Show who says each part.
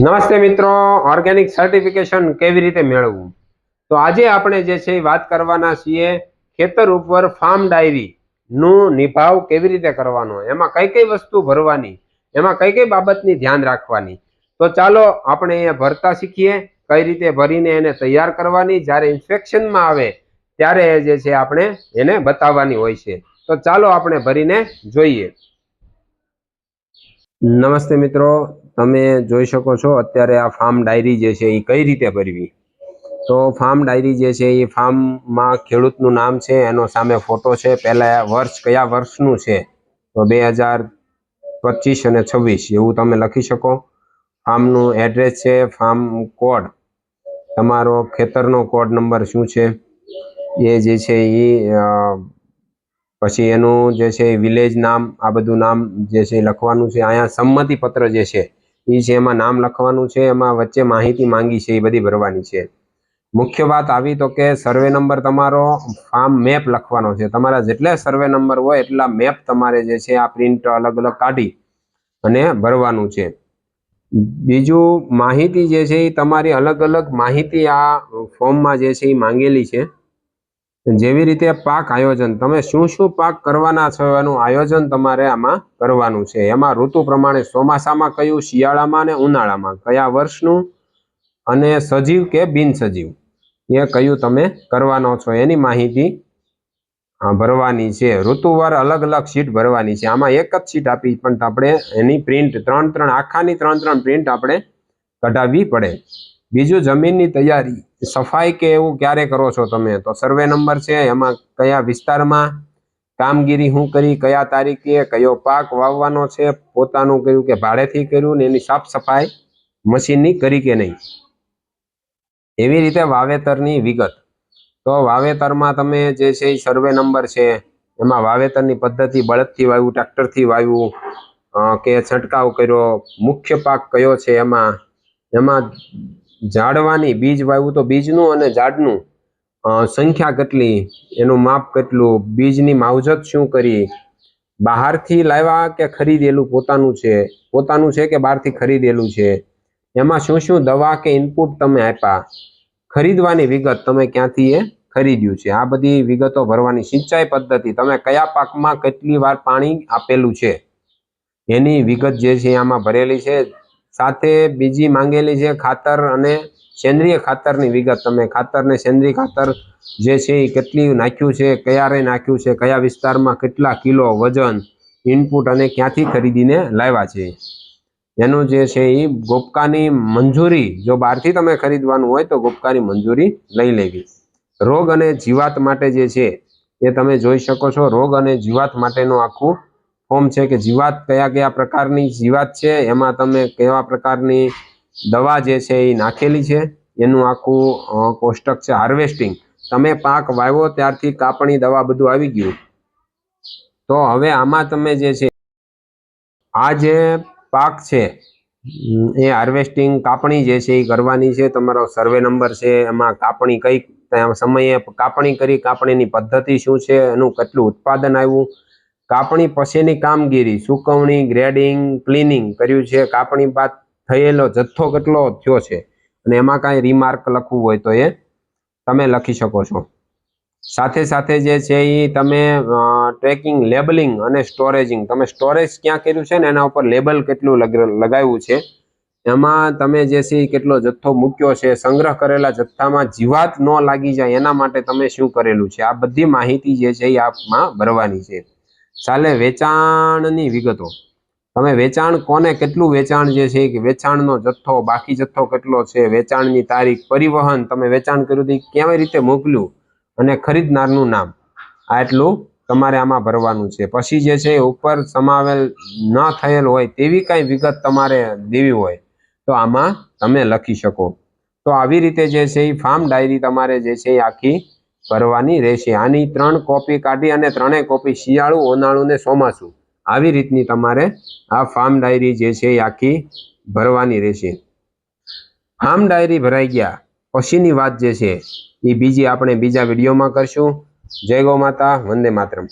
Speaker 1: નમસ્તે મિત્રો organic certification કેવી રીતે મેળવવું? તો આજે આપણે જે છે વાત કરવાના છીએ, ખેતર ઉપર ફાર્મ ડાયરી નું નિભાવ કેવી રીતે કરવાનો? એમાં કઈ કઈ વસ્તુ ભરવાની? એમાં કઈ કઈ બાબતની ધ્યાન રાખવાની? તો ચાલો આપણે એ ભરતા શીખીએ, કઈ રીતે ભરીને એને તૈયાર કરવાની? જ્યારે ઇન્સ્પેક્શનમાં આવે, ત્યારે જે છે આપણે એને બતાવવાની હોય છે. તો ચાલો આપણે ભરીને જોઈએ. નમસ્તે મિત્રો, તમે જોઈ શકો છો અત્યારે આ ફાર્મ ડાયરી જે છે એ કઈ રીતે ભરવી? તો ફાર્મ ડાયરી જે છે એ ફાર્મમાં ખેડૂતનું નામ છે, એનો સામે ફોટો છે. પહેલાં વર્ષ, કયા વર્ષનું છે? તો બે હજાર પચીસ અને છવ્વીસ, એવું તમે લખી શકો. ફાર્મનું એડ્રેસ છે ફાર્મ કોડ તમારો ખેતરનો કોડ નંબર શું છે? એ જે છે એ પછી એનું જે છે વિલેજ નામ, આ બધું નામ જે છે લખવાનું છે. અહીંયા સંમતિ પત્ર જે છે એ છે, એમાં નામ લખવાનું છે, એમાં વચ્ચે માહિતી માંગી છે એ બધી ભરવાની છે. મુખ્ય વાત આવી તો કે સર્વે નંબર તમારો ફાર્મ મેપ લખવાનો છે. તમારા જેટલા સર્વે નંબર હોય એટલા મેપ તમારે જે છે આ પ્રિન્ટ અલગ અલગ કાઢી અને ભરવાનું છે. બીજું માહિતી જે છે એ તમારી અલગ અલગ માહિતી આ ફોર્મમાં જે છે એ માંગેલી છે. જેવી રીતે પાક આયોજન, તમે શું શું પાક કરવાના છો એનું આયોજન તમારે આમાં કરવાનું છે. એમાં ઋતુ પ્રમાણે ચોમાસામાં કયું, શિયાળામાં અને ઉનાળામાં? કયા વર્ષનું? અને સજીવ કે બિનસજીવ એ કયું તમે કરવાનો છો? એની માહિતી ભરવાની છે. ઋતુવાર અલગ અલગ શીટ ભરવાની છે. આમાં એક જ શીટ આપી, પણ આપણે એની પ્રિન્ટ, ત્રણ ત્રણ, આખાની ત્રણ ત્રણ પ્રિન્ટ આપણે કઢાવવી પડે. બીજું જમીનની તૈયારી, સફાઈ કે એવું ક્યારે કરો છો તમે? તો સર્વે નંબર છે, એમાં કયા વિસ્તારમાં કામગીરી હું કરી, કયા તારીખે, કયો પાક વાવવાનો છે, પોતાનું કર્યું કે ભાડેથી કર્યું ને એની સાફ સફાઈ મશીનની કરી કે નહીં? એવી રીતે વાવેતરની વિગત. તો વાવેતરમાં તમે જે છે એ સર્વે નંબર છે, એમાં વાવેતરની પદ્ધતિ બળદથી વાવ્યું ટ્રેક્ટરથી વાવ્યું કે છંટકાવ કર્યો, મુખ્ય પાક કયો છે એમાં? એમાં ઝાડવાની બીજ વાવ્યું તો બીજનું અને ઝાડનું સંખ્યા કેટલી? એનું માપ કેટલું? બીજની માવજત શું કરી? બહારથી લાવ્યા કે ખરીદેલું? પોતાનું છે. પોતાનું છે કે બહારથી ખરીદેલું છે? એમાં શું શું દવા કે ઇનપુટ તમે આપ્યા? ખરીદવાની વિગત તમે ક્યાંથી એ ખરીદ્યું છે? આ બધી વિગતો ભરવાની સિંચાઈ પદ્ધતિ. તમે કયા પાકમાં કેટલી વાર પાણી આપેલું છે? એની વિગત જે છે આમાં ભરેલી છે. સાથે બીજી માંગેલી છે ખાતર અને સેન્દ્રિય ખાતરની વિગત તમે. ખાતર ને સેન્દ્રિય ખાતર જે છે એ કેટલી નાખ્યું છે, ક્યારે નાખ્યું છે, કયા વિસ્તારમાં કેટલા કિલો વજન ઇનપુટ અને ક્યાંથી ખરીદીને લાવ્યા છે. એનું જે છે એ ગોપકાની મંજૂરી, જો બહારથી તમે ખરીદવાનું હોય તો ગોપકાની મંજૂરી લઈ લેવી. રોગ અને જીવાત માટે જે છે એ તમે જોઈ શકો છો, રોગ અને જીવાત માટેનું આખું ફોર્મ છે કે જીવાત કયા કયા પ્રકારની જીવાત છે, એમાં તમે કેવા પ્રકારની દવા જે છે એ નાખેલી છે, એનું આખું કોષ્ટક છે હાર્વેસ્ટિંગ. તમે પાક વાવ્યો ત્યારથી કાપણી દવા બધું આવી ગયું. તો હવે આમાં તમે જે છે, આ જે પાક છે એ હાર્વેસ્ટિંગ કાપણી જે છે એ કરવાની છે. તમારો સર્વે નંબર છે, એમાં કાપણી કઈ સમયે કાપણી કરી, કાપણીની પદ્ધતિ શું છે, એનું કેટલું ઉત્પાદન આવ્યું કાપણી પછીની કામગીરી, સુકવણી ગ્રેડિંગ ક્લિનિંગ કર્યું છે. કાપણી બાદ થયેલો જથ્થો કેટલો થયો છે? અને એમાં કાંઈ રિમાર્ક લખવું હોય તો એ તમે લખી શકો છો. સાથે સાથે જે છે એ તમે ટ્રેકિંગ લેબલિંગ અને સ્ટોરેજિંગ તમે સ્ટોરેજ ક્યાં કર્યું છે ને એના ઉપર લેબલ કેટલું લગ- લગાવ્યું છે? એમાં તમે જે છે કેટલો જથ્થો મૂક્યો છે? સંગ્રહ કરેલા જથ્થામાં જીવાત ન લાગી જાય એના માટે તમે શું કરેલું છે? આ બધી માહિતી જે છે એ આપમાં ભરવાની છે. ચાલે વેચાણની વિગતો. તમે વેચાણ કોને કેટલું વેચાણ જે છે કે વેચાણનો જથ્થો, બાકી જથ્થો કેટલો છે, વેચાણની તારીખ, પરિવહન તમે વેચાણ કર્યું તો કેવી રીતે મોકલ્યું અને ખરીદનારનું નામ? આટલું તમારે આમાં ભરવાનું છે. પછી જે છે ઉપર સમાવેલ ન થયેલ હોય તેવી કાંઈ વિગત તમારે દેવી હોય તો આમાં તમે લખી શકો. તો આવી રીતે જે છે એ ફાર્મ ડાયરી તમારે જે છે એ આખી ભરવાની રહેશે. આની ત્રણ કોપી કાઢી અને ત્રણેય કોપી શિયાળુ ઉનાળુ ને ચોમાસું. આવી રીતની તમારે આ ફાર્મ ડાયરી જે છે એ આખી ભરવાની રહેશે. ફાર્મ ડાયરી ભરાઈ ગયા. પછીની વાત જે છે એ બીજી આપણે બીજા વિડીયોમાં કરશું. જય ગૌ માતા, વંદે માતરમ.